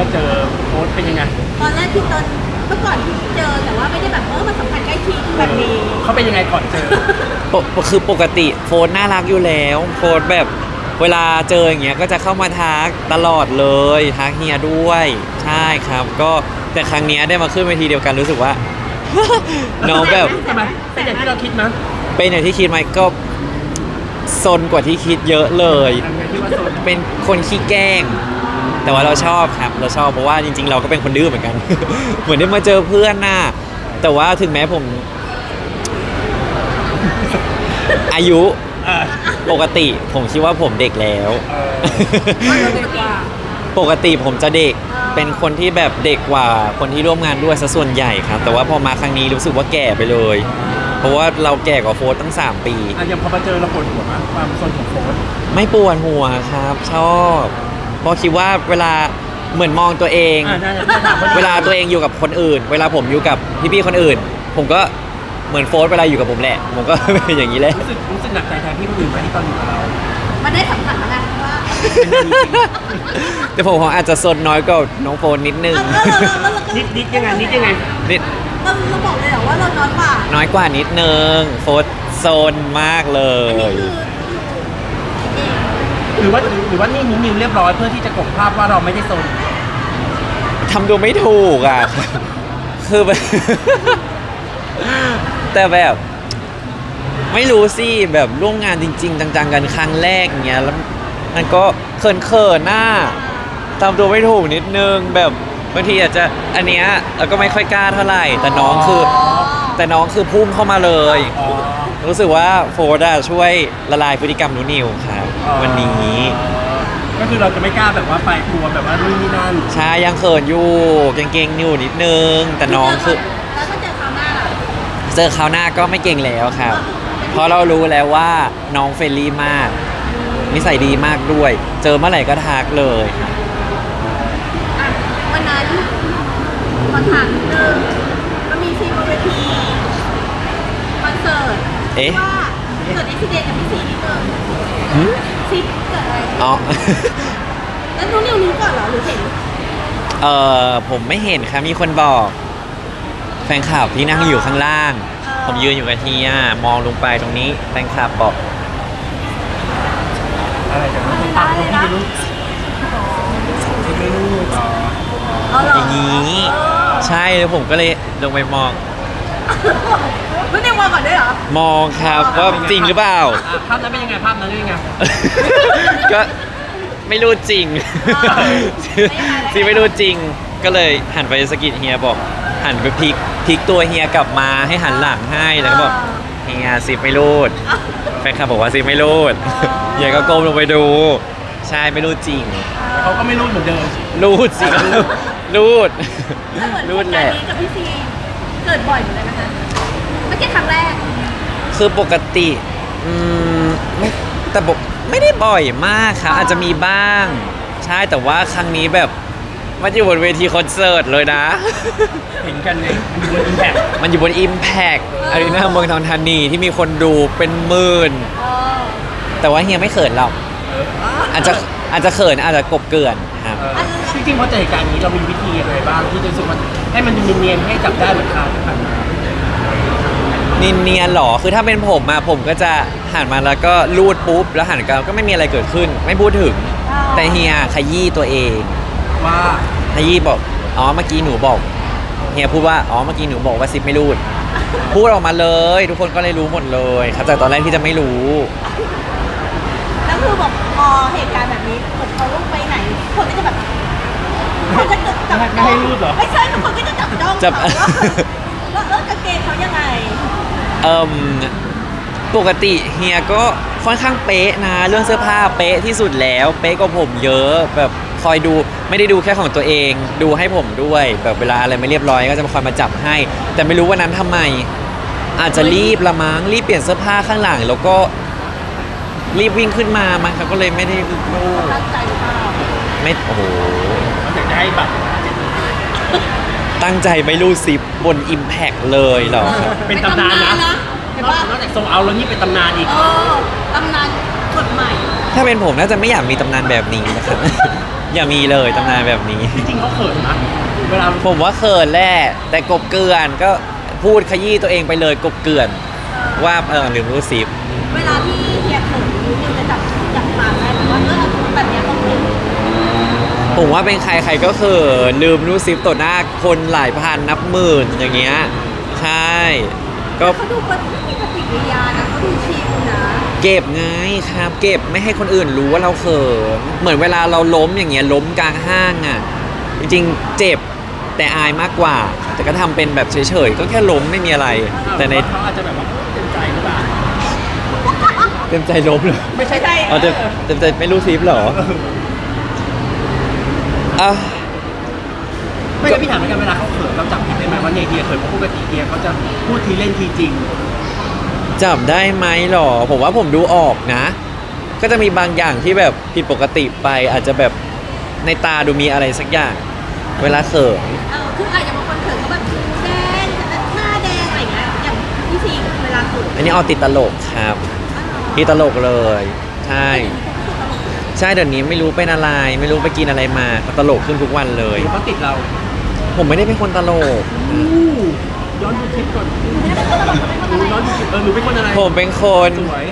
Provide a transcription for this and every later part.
มาเจอโค้ชเป็นยังไงตอนแรกที่ตอนเมื่อก่อนที่เจอแต่ว่าไม่ได้แบบเออมันสัมพันธ์ใกล้ชิดแบบนี้เขาเป็นยังไงก่อนเจอ ปกคือปกติโฟนน่ารักอยู่แล้วโฟนแบบเวลาเจออย่างเงี้ยก็จะเข้ามาทักตลอดเลยทักเฮียด้วยใช่ครับ ก็แต่ครั้งเนี้ยได้มาขึ้นเวทีเดียวกันรู้สึกว่า น้องแบบใช่ไหมเป็นอย่างที่เราคิดมั้ยเป็นอย่างที่คิดไหมก็ซนกว่าที่คิดเยอะเลยทำไงที่ว่าโซนเป็นคนขี้แกล้ง แต่ว่าเราชอบครับเราชอบเพราะว่าจริง ๆ เราก็เป็นคนดื้อเหมือนกัน เหมือนได้มาเจอเพื่อนน่ะแต่ว่าถึงแม้ผม อายุเออปกติผมคิดว่าผมเด็กแล้วเออเด็กกว่า ปกติผมจะเด็กเป็นคนที่แบบเด็กกว่าคนที่ร่วมงานด้วยซะส่วนใหญ่ครับ แต่ว่าพอมาครั้งนี้รู้สึกว่าแก่ไปเลย เพราะว่าเราแก่กว่าโฟสตั้ง 3 ปี อะอย่างพอมาเจอเราปวดหัวมั้ยความโซนของโค้ชไม่ปวดหัวครับ ชอบ เพราะคิดว่าเวลาเหมือนมองตัวเอง อ่าน่าจะถามเวลาตัวเองอยู่กับคนอื่น เวลาผมอยู่กับพี่ๆคนอื่น ผมก็เหมือนโฟสเวลาอยู่กับผมแหละ ผมก็ เป็นอย่างนี้แหละ รู้สึกรู้สึกหนักใจแทนพี่คนอื่นไหมที่ตอนอยู่กับเรา มันได้สัมผัสแล้วไงว่าแต่ผมอาจจะซนน้อยกว่าน้องโฟนนิดนึง เอาแล้วเราแล้วเราก็นิดนิดยังไงนิดยังไง นิดเราเราบอกเลยเหรอว่าเราน้อยกว่าน้อยกว่านิดนึง โฟสโซนมากเลอันนี้ย คือเอง หรือว่าหรือว่านี่นิ้วนิ้วเรียบร้อยเพื่อที่จะกลบภาพว่าเราไม่ได้โซนทำตัวไม่ถูกอะ คือแบบ แต่แบบ ไม่รู้สิแบบร่วมงานจริง ๆ จังๆกันครั้งแรกเงี้ยแล้วมันก็เขินเขินๆหน้าทำตัวไม่ถูกนิดนึงแบบบางทีอาจจะอันเนี้ยเราก็ไม่ค่อยกล้าเท่าไหร่ แต่น้องคือ แต่น้องคือพุ่งเข้ามาเลย อ๋อ รู้สึกว่าโฟร์ดอะช่วยละลายพฤติกรรมหนูนิวครับวันนี้ก็คือเราจะไม่กล้าแบบว่าไปกลัวแบบว่านู่นนี่นั่นใช่ยังเขินอยู่เก่งๆอยู่นิดนึง แต่น้องคือแล้วถ้าเจอคราวหน้าล่ะเจอเขาวหน้าก็ไม่เก่งแล้วครับเพราะเรารู้แล้วว่าน้องเฟรนลี่มาก นิสัยดีมากด้วย เจอเมื่อไหร่ก็ทักเลยครับอะวันนั้นขอถามนิดนึงมันมีซีนบนเวทีคอนเสิร์ต เอ๊ะ ว่าเกิดอุบิเหตุกับพี่ซีนิดนึงหึซีเกิดอะไรอ๋อ แล้วน้องนิวรู้ก่อนเหรอหรือเห็นเออผมไม่เห็นครับมีคนบอก แฟนคลับที่นั่งอยู่ข้างล่าง ผมยืนอยู่กับเฮียมองลงไปตรงนี้ แฟนคลับบอก อะไรจากนั้นตามที่ไม่รู้ที่ไม่รู้อ๋อเอาเหรออย่างนี้ ใช่แล้วผมก็เลยลงไปมอง ไม่ได้วางก่อนด้วยเหรอ มองครับว่าจริงหรือเปล่า อะภาพนั้นเป็นยังไงภาพนั้นเป็นยังไง ก็ไม่รู้จริงอ๋อที่ไม่รู้จริงก็เลยหันไปสะกิดเฮียบอก หันไปพลิกพลิกตัวเฮียกลับมาให้หันหลังให้แล้วก็บอกเฮียซิปไม่รูดแฟนคลับบอกว่าซิปไม่รูดเฮียก็ก้มลงไปดู ใช่ไม่รู้จริงแต่เขาก็ไม่รู้เหมือนเดิมรูดสิรูดแล้วเหมือนรูดเหตุแหการละณ์นี้กับพี่ซีเกิดบ่อยเหมือนกันนะคะ ไม่ใช่ครั้งแรก คือปกติอืมไม่แต่บอกไม่ได้บ่อยมากครับ อาจจะมีบ้าง ใช่แต่ว่าครั้งนี้แบบมันอยู่บนเวทีคอนเสิร์ตเลยนะ เห็นกันในมันอยู่บนอิมแพคมันอยู่บน Impact อารีนาเมืองทองธานีที่มีคนดูเป็นหมื่น เออแต่ว่าเฮียไม่เขินหรอกอาจจะอาจจะเขินอาจจะกบเกลื่อนครับ จริงๆพอเจอเหตุการณ์นี้เรามีวิธียังไงบ้างที่จะรู้สึกว่าให้มันดูเนียนๆให้จับได้เหมือนคราวที่ผ่านมา นินเนียนๆหรอ คือถ้าเป็นผมมาผมก็จะหันมาแล้วก็ลูดปุ๊บ แล้วหันกลับก็ไม่มีอะไรเกิดขึ้น ไม่พูดถึงแต่เฮียขยี้ตัวเองว่าขยี้บอก อ๋อเมื่อกี้หนูบอก เฮียพูดว่า อ๋อเมื่อกี้หนูบอกว่าซิปไม่รูด พูดออกมาเลย ทุกคนก็เลยรู้หมดเลยครับจากตอนแรกที่จะไม่รู้ แล้วคือบอกพอเหตุการณ์แบบนี้เหมือนเขาลงไปไหน คนก็จะแบบเขาจะจับจ้องไม่ให้รูดเหรอ ไม่ใช่ทุกคนก็จะจับจ้องจับ เขาว่าแล้วแล้วกางเกงเขายังไง เอิมปกติเฮียก็ค่อนข้างเป๊ะนะ เรื่องเสื้อผ้าเป๊ะที่สุดแล้ว เป๊ะกว่าผมเยอะแบบคอยดูไม่ได้ดูแค่ของตัวเอง ดูให้ผมด้วย แบบเวลาอะไรไม่เรียบร้อยก็จะมาคอยมาจับให้ แต่ไม่รู้วันนั้นทำไม อาจจะรีบละมั้งรีบเปลี่ยนเสื้อผ้าข้างหลัง แล้วก็รีบวิ่งขึ้นมามันเขาก็เลยไม่ได้ดูตั้งใจหรือเปล่าไม่โอ้โหมันอยากจะให้บั ตรตั้งใจไม่รู้สิบบน Impact เลยเหรอครับเป็นตำนานนะเห็นนอกปะนอกจากโซเอาแล้วนี่เป็นตำนานอีก เออตำนานกฎใหม่ ถ้าเป็นผมน่าจะไม่อยากมีตำนานแบบนี้นะครับ อย่ามีเลยตำนานแบบนี้ จริงๆเขาเขินนะเวลาผมว่าเขินแหละแต่กบเกลื่อนก็พูดขยี้ตัวเองไปเลยกบเกลื่อน ว่าเออลืมรู้สิบเวลาที่เฮียเขินนิวจะจับจับปากได้หรือว่าเออแบบเนี้ยเขาเขิน ผมว่าเป็นใครใครก็เขินลืมรู้สิบต่อหน้าคนหลายพันนับหมื่นอย่างเงี้ยใช่ ก็เขาดูเป็นไม่มีปฏิกิริยานะเขาดูชิลนะเก็บไงครับ เก็บไม่ให้คนอื่นรู้ว่าเราเขินเหมือนเวลาเราล้มอย่างเงี้ยล้มกลางห้างอะจริงๆเจ็บแต่อายมากกว่า แต่ก็ทำเป็นแบบเฉยๆก็แค่ล้มไม่มีอะไร แต่ในเขาอาจจะแบบว่าเต็มใจหรือเปล่าเต็มใจล้มเลยไม่ใช่ใช่เอาเต็มเต็มใจไม่รู้ซิปเหรอ อะไม่ใช่พี่ถามเหมือนกันเวลาเขาเขินเราจับผิดได้ไหมว่าเนี่ยเฮียเขินเพราะปกติเฮียเขาจะพูดทีเล่นทีจริง จับได้ไหมหรอ ผมว่าผมดูออกนะ ก็จะมีบางอย่างที่แบบผิดปกติไปอาจจะแบบในตาดูมีอะไรสักอย่าง เวลาเขินเออคืออาจจะบางคนเขินเขาแบบแดงหน้าแดงอะไรอย่างเงี้ยอย่างพี่ซีเวลาเขินอันนี้เอาติดตลกครับ ที่ตลกเลย ใช่ ใช่เดี๋ยวนี้ไม่รู้เป็นอะไร ไม่รู้ไปกินอะไรมาก็ตลกขึ้นทุกวันเลย หรือเขาติดเราผมไม่ได้เป็นคนตลก อู้ย้อนดูคลิปก่อนหนูย้อนดูคลิปเออหนูเป็นคนอะไรผมเป็นคน สวย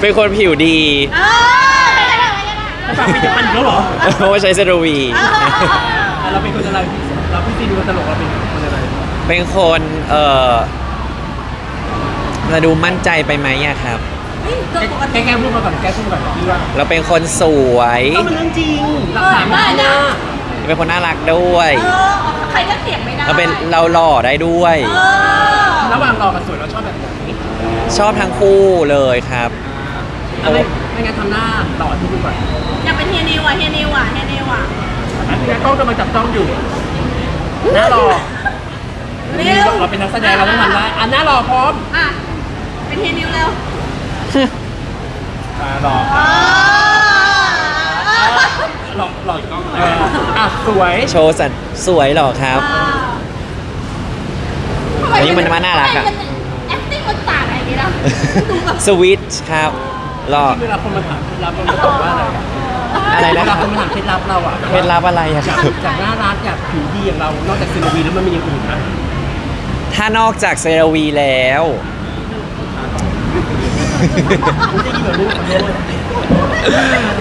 เป็นคนผิวดีเออฝากผลิตภัณฑ์อีกแล้วเหรอเพราะว่าใช้เซรวี อะเราเป็นคนอะไรเราพี่ซีดูคนตลกเราเป็นคนอะไรเป็นคนเอ่อจะดูมั่นใจไปไหมอะครับเฮ้ยโดยปก แกติแกพูดมาก่อนแกพูดมาก่อนพี่ว่าเราเป็นคนสวย ก็เป็นเรื่องจริงหลักฐานมันนะเป็นคนน่ารักด้วย เออใครก็เถียงไม่ได้เราเป็นเราหล่อได้ด้วย เออระหว่างรอกับสวยเราชอบแบบไหนชอบทั้งคู่เลยครับอะไม่ไม่งั้นทำหน้าหล่อที่ดูก่อนอยากเป็นเฮียนิวอะเฮียนิวอะเฮียนิวอะอันนี้กล้องกำลังจับจ้องอยู่หน้ารอเร็วเราเป็นนักแสดงเราต้องทำได้อันหน้ารอพร้อมอะเป็นเฮียนิวเร็ว อ่ารอเออหล่อหล่อกล้องเอออะสวยโชว์สันสวยเหรอครับอันนี้มันมันน่ารักอะทำไมมัน acting มันต่างอะไรอย่างเงี้ยนะดูแบบสวิตช์ครับหล่อที่เวลาคนมาถามเคล็ดลับเราจะบอกว่าอะไรอะไรนะเวลาคนมาถามเคล็ดลับเราอะเคล็ดลับอะไรอะคจารักบ จากน่ารักจากผิวดีอย่างเรา นอกจากซีโนวีแล้วมันมีอย่างอื่นนะถ้านอกจากเซรวีแล้ว ไม่ได้ยินแบบนี้ขอโทษ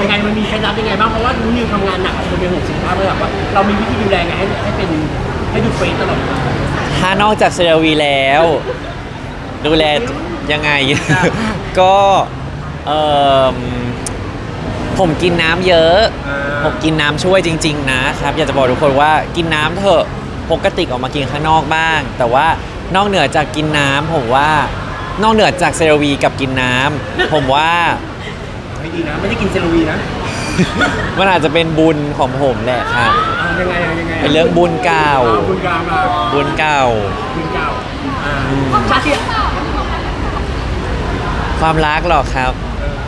ยังไงมันมีเคล็ดลับยังไงบ้างเพราะว่านุ้นิวทำงานหนักจนเป็นห่วงสุขภาพเลยอะว่าเรามีวิธีดูแลไงให้ให้เป็นให้ดูเฟซตลอดเวลาถ้านอกจากเซรวีแล้ว ดูแลยังไง ก็เออผมกินน้ำเยอะ ผมกินน้ำช่วยจริง ๆ นะครับ อยากจะบอกทุกคนว่ากินน้ำเถอะพกกระติกออกมากินข้างนอกบ้าง แต่ว่านอกเหนือจากกินน้ำผมว่า นอกเหนือจากเซรวีกับกินน้ำผมว่าไม่ดีนะ ไม่ได้กินเซโรวีนะมันอาจจะเป็นบุญของผมแหละครับอ่ายังไงอะยังไงะเป็นเรื่องบุญเก่า อ่บุญเก่ามาบุญเก่า บุญเก่าอ่าชาติที่ความรักหรอกครับ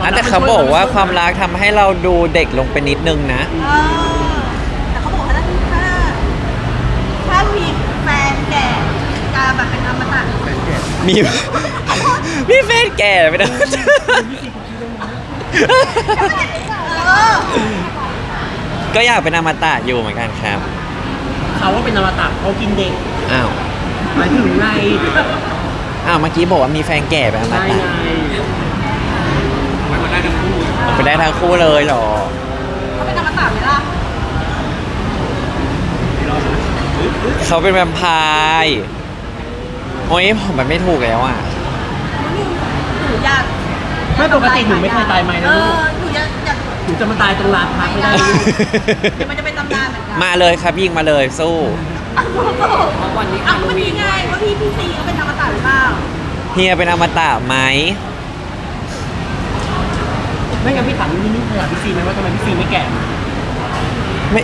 อันแต่เขาบอกว่าความรักทำให้เราดูเด็กลงไปนิดนึงนะ เออแต่เขาบอกว่าถ้าถ้าถ้ามีแฟนแก่จะแบบเป็นอมตะมี มีแฟนแก่ไปนะเออก็อยากเป็นอมตะอยู่เหมือนกันครับ เขาว่าเป็นอมตะเขากินเด็กอ้าวหมายถึงไงอ้าวเมื่อกี้บอกว่ามีแฟนแก่เป็นอมไงตะไงมันได้ทั้งคู่ไปได้ทั้งคู่เลยเหรอ เขาเป็นอมตะไหมล่ะเขาเป็นแวมไพร์โอ้ยผมมันไม่ถูกแล้วอะหนู อยากไม่ปกติหนูไม่เคยตายไหมเอนะลูกอหนูอยากอยากหนูจะมาตายตรงลานพักไม่ได้ลูกเดี๋ยวมันจะเป็นตำนานเหมือนกันมาเลยครับยิงมาเลยสู้ วันนี้อะวันนี้ไงว่าพี่พี่ซีเขาเป็นอมตะหรือเปล่าเฮียเป็นอมตะไหม ไม่งั้นพี่ถามนี่นี่เคยถามพี่ซีไหมว่าทำไมพี่ซีไม่แก่ ไม่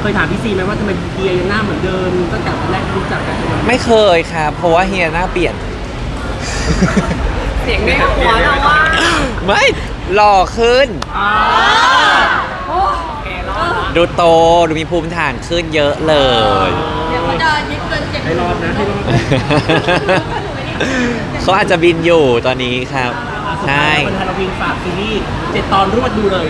เคยถามพี่ซีไหมว่าทำไมเดียยังหน้าเหมือนเดิมตั้งแต่วันแรกที่รู้จักกันจนวันนี้ไม่เคยครับเพราะว่าเฮียหน้าเปลี่ยน เสียงในหัวเราว่าไม่หล่อขึ้นอ่าดูโตดูมีภูมิฐานขึ้นเยอะเลย เดี๋ยวเขาจะยึดเกินเจ็ดให้รอดนะให้รอด เขาอาจจะบินอยู่ตอนนี้ครับอะสสุดท้ายแล้ววันฮาโลวีนฝากซีรีส์เจ็ดตอนรวดดูเลย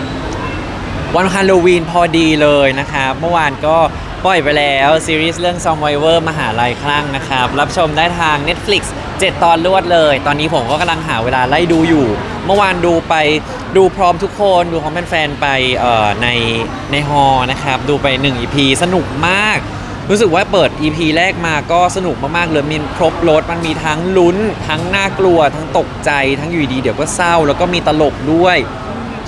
วันฮาโลวีนพอดีเลยนะครับเมื่อวานก็ปล่อยไปแล้ว ซีรีส์เรื่อง s o m v i v o r มหาลัยคลั่งนะครับ รับชมได้ทาง Netflix 7 ตอนรวดเลย ตอนนี้ผมก็กำลังหาเวลาไล่ดูอยู่ เมื่อวานดูไปดูพร้อมทุกคนดูพร้อมแฟนๆไปออในในฮอลนะครับ ดูไป 1 EP สนุกมาก รู้สึกว่าเปิด EP แรกมาก็สนุกมากๆเลยมีครบรถมันมีทั้งลุ้น ทั้งน่ากลัว ทั้งตกใจ ทั้งอยู่ดีเดี๋ยวก็เศร้า แล้วก็มีตลกด้วย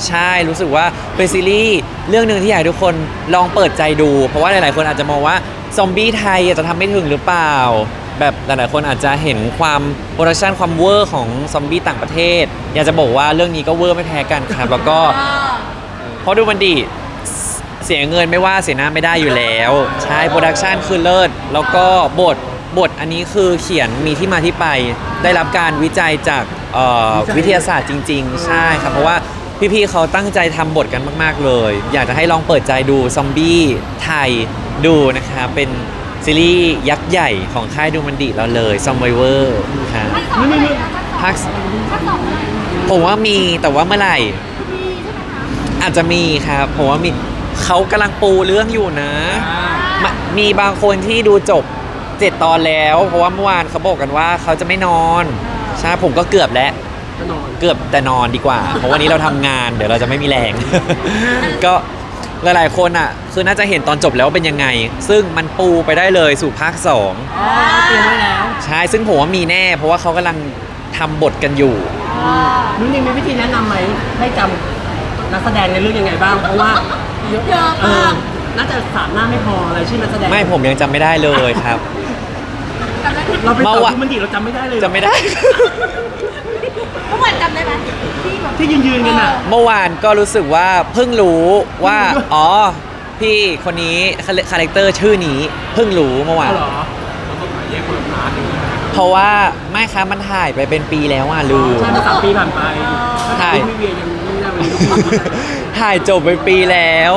ใช่รู้สึกว่าเป็นซีรีส์เรื่องหนึ่งที่อยากให้ทุกคนลองเปิดใจดู เพราะว่าหลาย ๆ คนอาจจะมองว่า ซอมบี้ไทยจจะทำไม่ถึงหรือเปล่า แบบหลายๆคนอาจจะเห็นความโปรดักชันความเวอร์ของซอมบี้ต่างประเทศ อยากจะบอกว่าเรื่องนี้ก็เวอร์ไม่แพ้กันครับ แล้วก็อ่าเพราะดูมันดีเสียเงินไม่ว่าเสียหน้าไม่ได้อยู่แล้ว ใช่โปรดักชันคือเลิศ แล้วก็บทบทอันนี้คือเขียนมีที่มาที่ไป ได้รับการวิจัยจากเอ่อวิจัยวิทยาศาสตร์จริง ๆ ใช่ครับ เพราะว่าพี่ๆเขาตั้งใจทำบทกันมาก ๆ เลย อยากจะให้ลองเปิดใจดูซอมบี้ไทยดูนะครับเป็น ซีรีส์ยักษ์ใหญ่ของค่ายดูมันดีเราเลยซอมไวเวอร์ครับนี่นี่นี่ภาคขั้นสองเลยผมว่ามีแต่ว่าเมื่อไหร่มีใช่ไหมคะอาจจะมีครับผมว่ามีเขากำลังปูเรื่องอยู่นะมะมีบางคนที่ดูจบเจ็ดตอนแล้ว เพราะว่าเมื่อวานเขาบอกกันว่าเขาจะไม่นอนใช่ผมก็เกือบแล้วก็นอนเกือบแต่นอนดีกว่า เพราะวันนี้เราทำงาน เดี๋ยวเราจะไม่มีแรง ก็ หลายๆคนอะคือน่าจะเห็นตอนจบแล้วว่าเป็นยังไง ซึ่งมันปูไปได้เลยสู่ภาค2อ๋อเตรียมไว้แล้วใช่ซึ่งผมว่ามีแน่ เพราะว่าเขากำลังทำบทกันอยู่อ่านุ่นนี่มีวิธีแนะนำไหมให้จำนักแสดงในเรื่องยังไงบ้าง เพราะว่าเยอะเอมาอกน่าจะสามหน้าไม่พออะไรชื่อนักแสดงไม่ผมยังจำไม่ได้เลยครับจำได้ไหมเราไปเมื่ต่ออวะที่มันดีเราจำไม่ได้เลยเหรอจำไม่ได้ เมื่อวานจำได้ไหมที่แบบที่ยืนยืนๆกันอะ เมื่อวานก็รู้สึกว่าเพิ่งรู้ว่า อ๋อ พี่คนนี้คาแรคเตอร์ชื่อนี้เพิ่งรู้เมื่อวานเอาเหรอเพราะว่าไม่ครับมันถ่ายไปเป็นปีแล้วอะลืม ใช่มาสามปีผ่านไปใช่พี่เวียยังไม่ได้วันนี้ทุกคนถ่ายจบไปปีแล้ว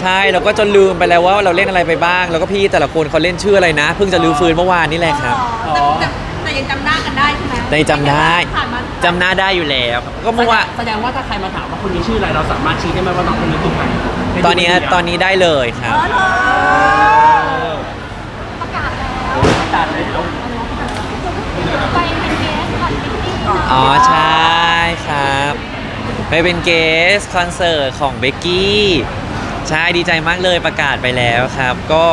ใช่แล้วก็จนลืมไปแล้วว่าเราเล่นอะไรไปบ้าง แล้วก็พี่แต่ละคนเขาเล่นชื่ออะไรนะ เพิ่งจะลืมฟื้นเมื่อวานนี่แหละครับ แต่แต่ แต่ยังจำหน้ากันได้ใช่ไหมแต่ยังจำได้ ผ่านมาจำหน้าได้อยู่แล้วครับก็เมื่อวานแสดงว่าถ้าใครมาถามว่าคนนี้ชื่ออะไรเราสามารถชี้ได้ไหมว่าน้องคนนี้คือใครตอนนี้ตอนนี้ได้เลยคเอรับ อเธอประกาศแล้วตัดเลยแล้วไปเป็นเกสก่อนมิตติ้งก่อนอ๋อ ใช่ครับ ไปเป็นเกสคอนเสิร์ตของเบกกี้ใช่ดีใจมากเลยประกาศไปแล้วครับ ก็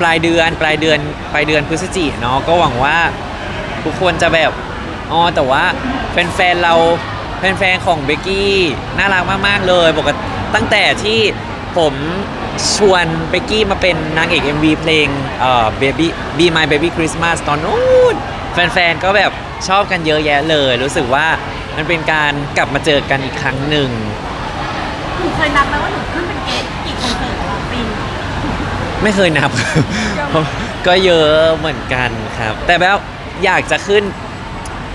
ปลายเดือนปลายเดือนปลายเดือนพฤศจิเนาะก็หวังว่า ทุกคนจะแบบอ๋อแต่ว่าแฟนๆเราแฟนๆของเบกกี้น่ารักมากๆเลยปกติตั้งแต่ที่ผมชวนเบกกี้มาเป็นนางเอก MV เพลงเอ่อ Baby Be My Baby Christmas ตอนนู้นแฟนๆ ก็แบบชอบกันเยอะแยะเลย รู้สึกว่ามันเป็นการกลับมาเจอกันอีกครั้งหนึ่ง หนูเคยนับไหมว่าหนูขึ้นเป็นเกสกี่คอนเสิร์ตแล้วปีนี้ไม่เคยนับ ก็เยอะเหมือนกันครับ แต่แบบ อยากจะขึ้น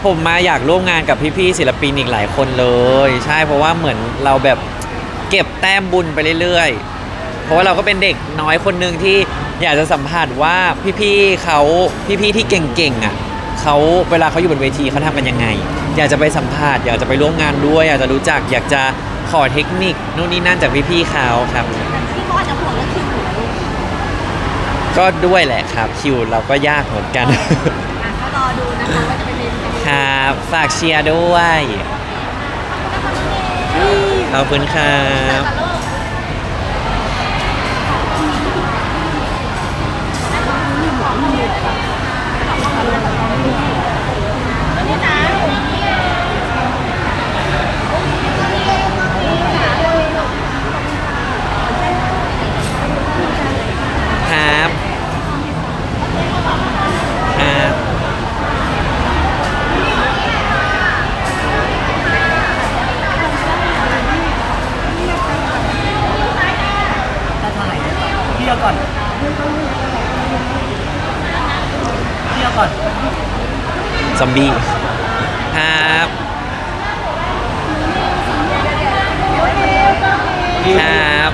ผมมาอยากร่วมงานกับพี่ๆศิลปินอีกหลายคนเลย ใช่เพราะว่าเหมือนเราแบบเก็บแต้มบุญไปเรื่อยๆ เพราะว่าเราก็เป็นเด็กน้อยคนหนึ่งที่อยากจะสัมผัสว่าพี่ๆเขาพี่ๆที่เก่งๆอะเขาเวลาเขาอยู่บนเวทีเขาทำกันยังไง อยากจะไปสัมผัสอยากจะไปร่วมงานด้วย อยากจะรู้จักอยากจะขอเทคนิคนู่นนี่นั่นจากพี่ๆเขาครับแต่ที่เขาอาจจะห่วงเรื่องคิวหนูลูกก็ด้วยแหละครับคิวเราก็ยากเหมือนกันอะก็รอ ดูนะคะว่าจะเป็นยังไงครับฝากเชียร์ด้วย ขอบคุณครับ แต่ลูกนี่นะ ครับ ครับ ถ้าถ่ายพี่เอาก่อนพี่เอาก่อน ซ อมบี้ครับครับ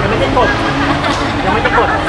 ยังไม่ได้กดยังไม่ได้กด